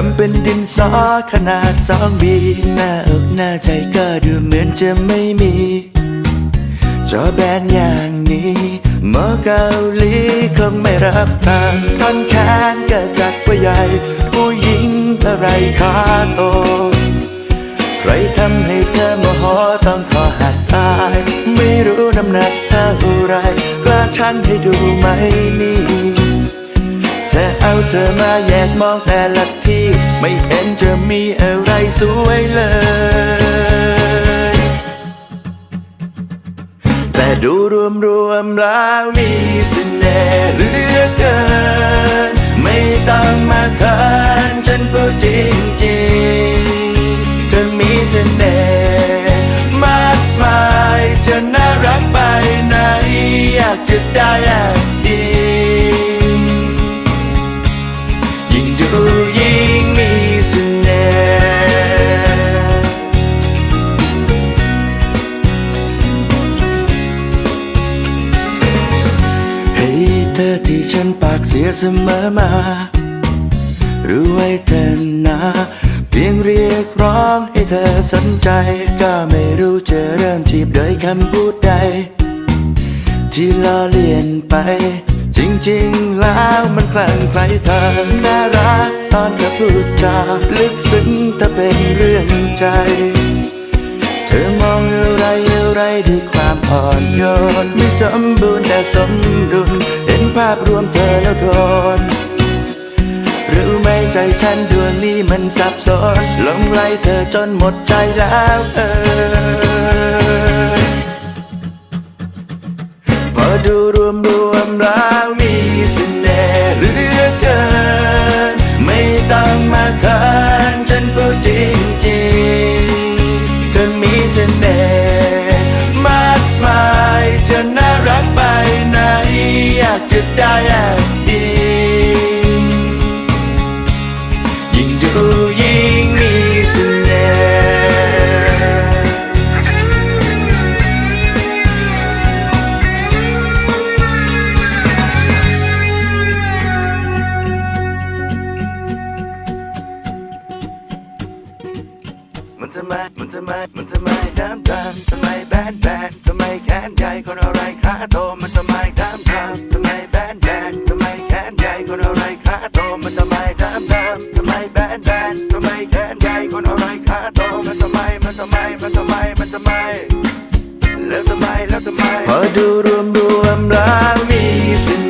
ำจำเป็นดินสอขนาดสองบีหน้าอกหน้าใจก็ดูเหมือนจะไม่มี จอแบนอย่างนี้หมอเกาหลีคงไม่รับทางท่อนแขนก็จัดว่าใหญ่ ผู้หญิงอะไรขาโต ใครทำให้เธอโมโหต้องขอหักตาย ไม่รู้น้ำหนักเท่าไรกล้าชั่งให้ดูไหมนี่ เธอเอาเธอมาแยกมองแต่ละที่ ไม่เห็นจะมีอะไรสวยเลย แต่ดูรวมรวมๆแล้วมีเสน่ห์เหลือเกิน ไม่ต้องมาเขินฉันพูดจริงจริงๆเธอมีเสน่ห์มากมายจะน่ารักไปไหนอยากจะได้ อที่ฉันปากเสียเสมอมา รู้ไว้เธอนะเพียงเรียกร้องให้เธอสนใจ ก็ไม่รู้จะเริ่มทีบโดยคำพูดใด ที่ล้อเลียนไป จริงๆแล้วมันคลั่งไคล้เธอน่ารักตอนเธอพูดจาลึกซึ้งถ้าเป็นเรื่องใจ เธอมองอะไรอะไรด้วยความอ่อนโยนไม่สมบูรณ์แต่สมดุลาพรวมเธอแล้วโดนรู้ไหมใจฉันดวงนี้มันสับสนหลงไหลเธอจนหมดใจแล้วเออพอดูรวมรวมแล้วมีเสน่ห์เหลือเกิน ไม่ต้องมาเขินฉันพูดจริงจริงเธอมีเสน่ห์ คนอะไรขาโตมันทำไมดำดำทำไมแบนแบนทำไมแขนใหญ่คนอะไรขาโตมันทำไมดำดำทำไมแบนแบนทำไมแขนใหญ่คนอะไรขาโตมันทำไมมันทำไมมันทำไมมันทำไมแล้วทำไมแล้วทำไมพอดูรวมรวมแล้วมีสิ่ง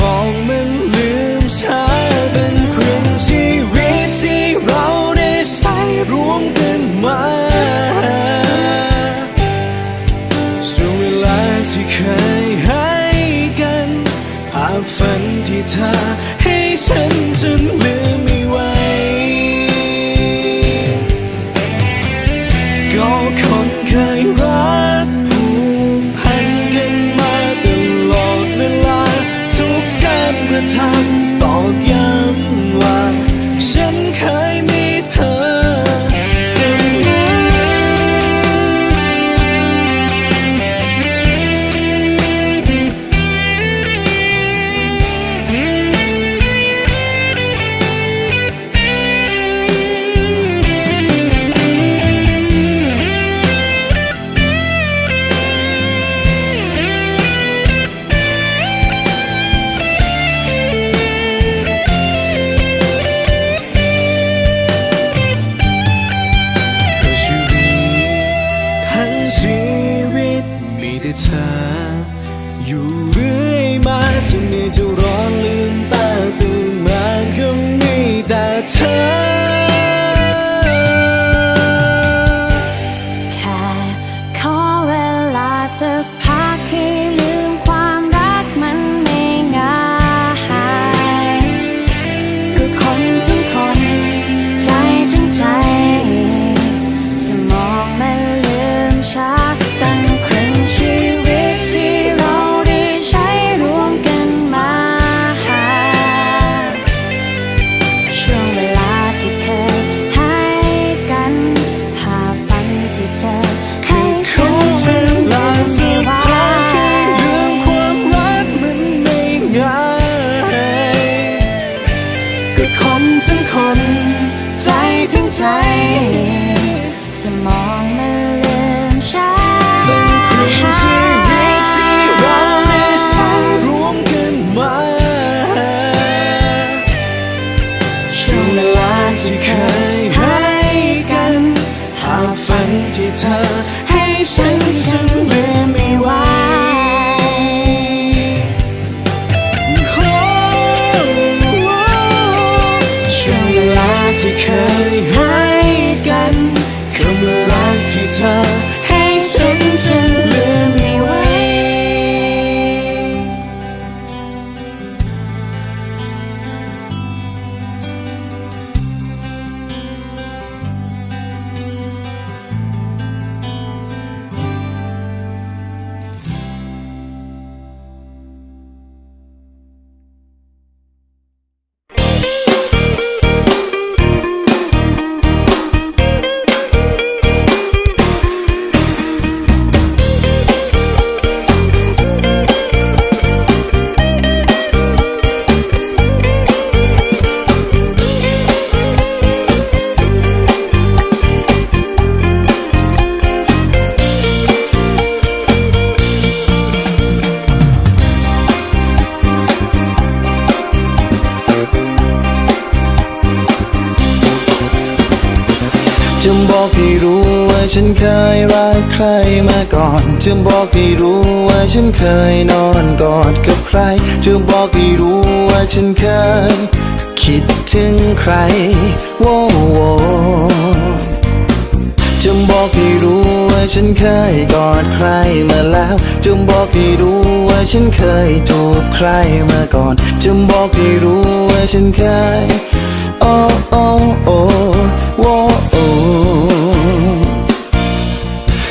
มองมันลืมเธอเป็นครึ่งชีวิตที่เราได้ใช้รวมกันมาส่วนเวลาที่เคยให้กันภาพฝันที่เธอให้ฉันจนลืมมี ลา อนจะบอกให้รู้ว่าฉันเคยนอนกอดกับใคร จะบอกให้รู้ว่าฉันเคย คิดถึงใครโว้โวจะบอกให้รู้ว่าฉันเคยกอดใครมาแล้วจะบอกให้รู้ว่าฉันเคยจูบใครมาก่อนจะบอกให้รู้ว่าฉันเคยโอ้โอ้โอ้โว้โอ้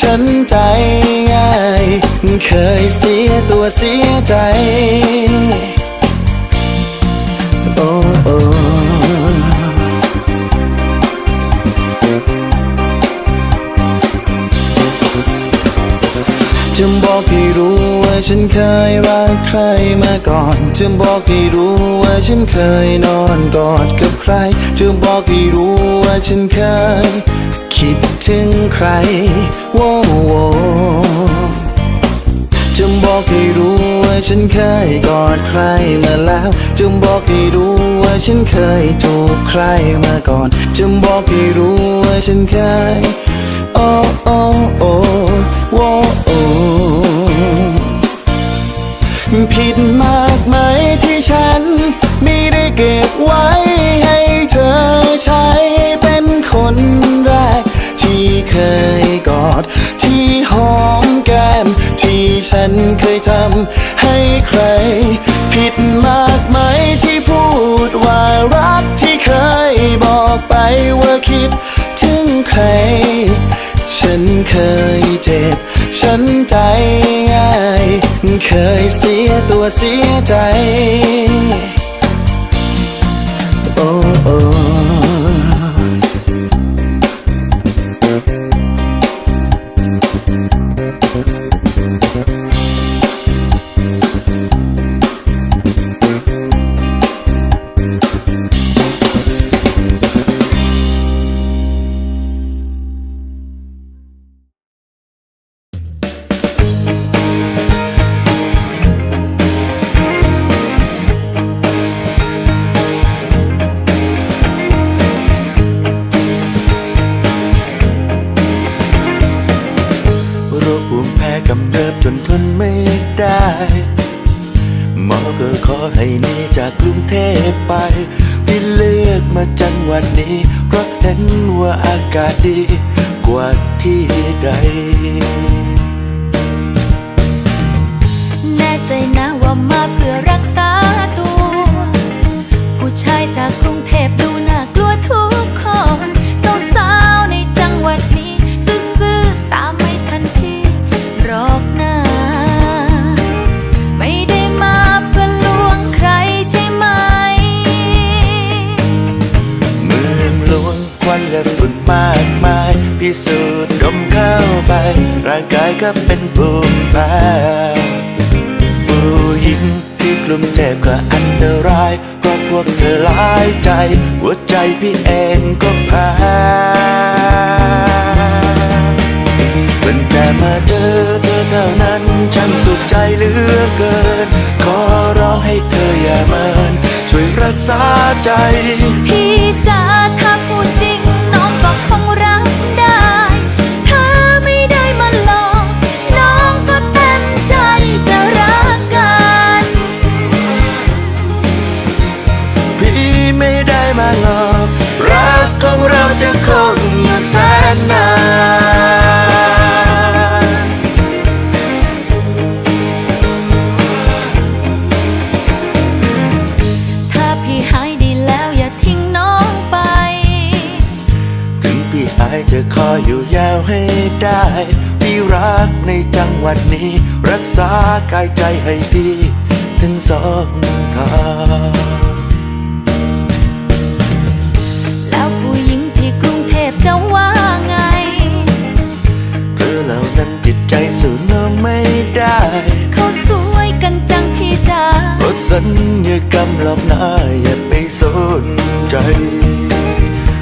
ฉันใจง่าย เคยเสียตัวเสียใจ โอ้โอ้จะบอกให้รู้ว่าฉันเคยรักใครมาก่อน จะบอกให้รู้ว่าฉันเคยนอนกอดกับใคร จะบอกให้รู้ว่าฉันเคยคิด ถึงใครโว้โวจะบอกให้รู้ว่าฉันเคยกอดใครมาแล้วจงบอกให้รู้ว่าฉันเคยถูกใครมาก่อนจงบอกให้รู้ว่าฉันเคยโอ้โอ้โอ้โอ้โอ้ผิด เคยทำให้ใคร ผิดมากไหมที่พูดว่ารักที่เคยบอกไปว่าคิดถึงใคร ฉันเคยเจ็บ ฉันใจง่าย เคยเสียตัวเสียใจ โอ้ มแพ้ผู้หญิงที่กลุ่มเจ็บก็อันตรายเพราะพวกเธอหลายใจ หัวใจพี่เองก็แพ้เป็นแต่มาเจอเธอเท่านั้นฉันสุขใจเหลือเกิน ขอร้องให้เธออย่าเมินช่วยรักษาใจ พี่จ๋าากายใจให้พี่ ถึงสองทางแล้วผู้หญิงที่กรุงเทพจะว่าไง เธอเหล่านั้นจิตใจสู้น้องไม่ได้เขาสวยกันจังพี่จ๋าเพราะสัญญากรรมหลอกหน้าอย่าไปสนใจ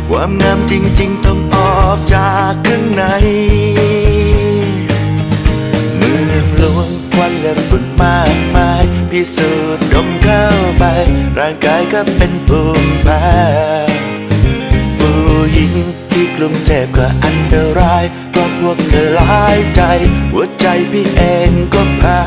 ความงามจริง ๆ ต้องออกจากข้างใน องลวงควันและฝุ่นมากมายพิสูจน์ดมเข้าไป ร่างกายก็เป็นภูมิแพ้ผู้หญิงที่กลุ่มเจ็บก็อันตรายเพราะพวกเธอหลายใจ หัวใจพี่เองก็แพ้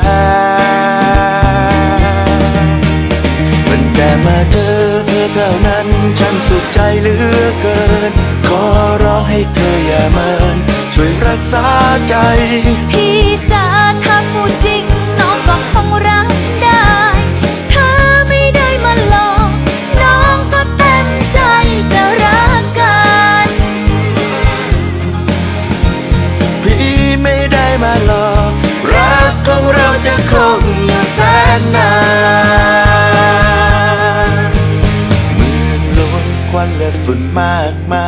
มันแต่มาเจอเธอเท่านั้นฉันสุขใจเหลือเกิน ขอร้องให้เธออย่าเมินช่วยรักษาใจพี่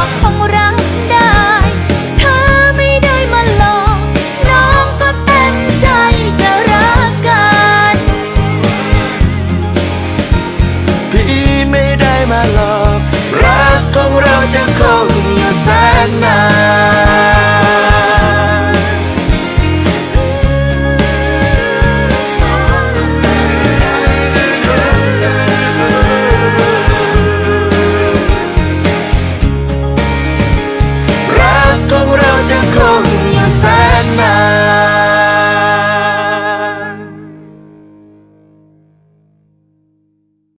วาครักได้ ถ้าไม่ได้มาหลอกน้องก็เต็มใจจะรักกัน พี่ไม่ได้มาหลอก รักของเราจะคงอยู่แสนนาน